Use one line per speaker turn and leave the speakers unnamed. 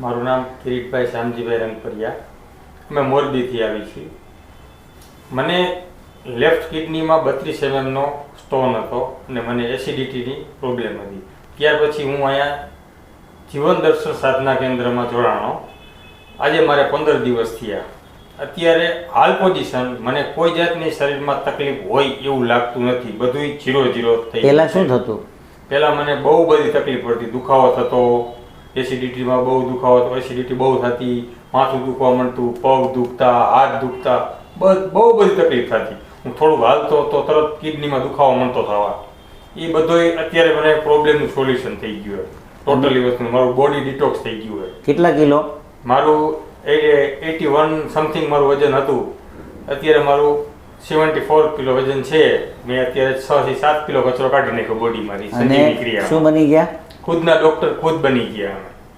મારું નામ કિરીટભાઈ શ્યામજીભાઈ રંગપરિયા. અમે મોરબીથી આવી છીએ. મને લેફ્ટ કિડનીમાં બત્રીસ એમએમનો સ્ટોન હતો અને મને એસિડિટીની પ્રોબ્લેમ હતી. ત્યાર પછી હું અહીંયા જીવન દર્શન સાધના કેન્દ્રમાં જોડાણો. આજે મારે પંદર દિવસ થયા. અત્યારે હાલ પોઝિશન મને કોઈ જાતની શરીરમાં તકલીફ હોય એવું લાગતું નથી. બધુંય જીરો જીરો થઈ
પહેલાં શું થતું?
પહેલાં મને બહુ બધી તકલીફ પડતી. દુખાવો થતો એસિડિટીમાં બહુ દુખાવો હતો એસિડિટી બહુ થતી માથું દુખવા મળતું પગ દુખતા હાથ દુખતા બહુ બધી તકલીફ થતી. હું થોડું હાલતો તો તરત કિડનીમાં દુખાવો મળતો થવા. એ બધો અત્યારે મને પ્રોબ્લેમનું સોલ્યુશન થઈ ગયું ટોટલી વસ્તુ મારું બોડી ડિટોક્સ થઈ ગયું હોય.
કેટલા કિલો?
મારું એટી વન સમથિંગ મારું વજન હતું. અત્યારે મારું સેવન્ટી ફોર કિલો વજન છે. મેં અત્યારે છ થી સાત કિલો કચરો કાઢી નાખ્યો બોડી મારી ક્રિયા
શું બની ગયા?
ખુદના ડોક્ટર ખુદ બની ગયા. અમે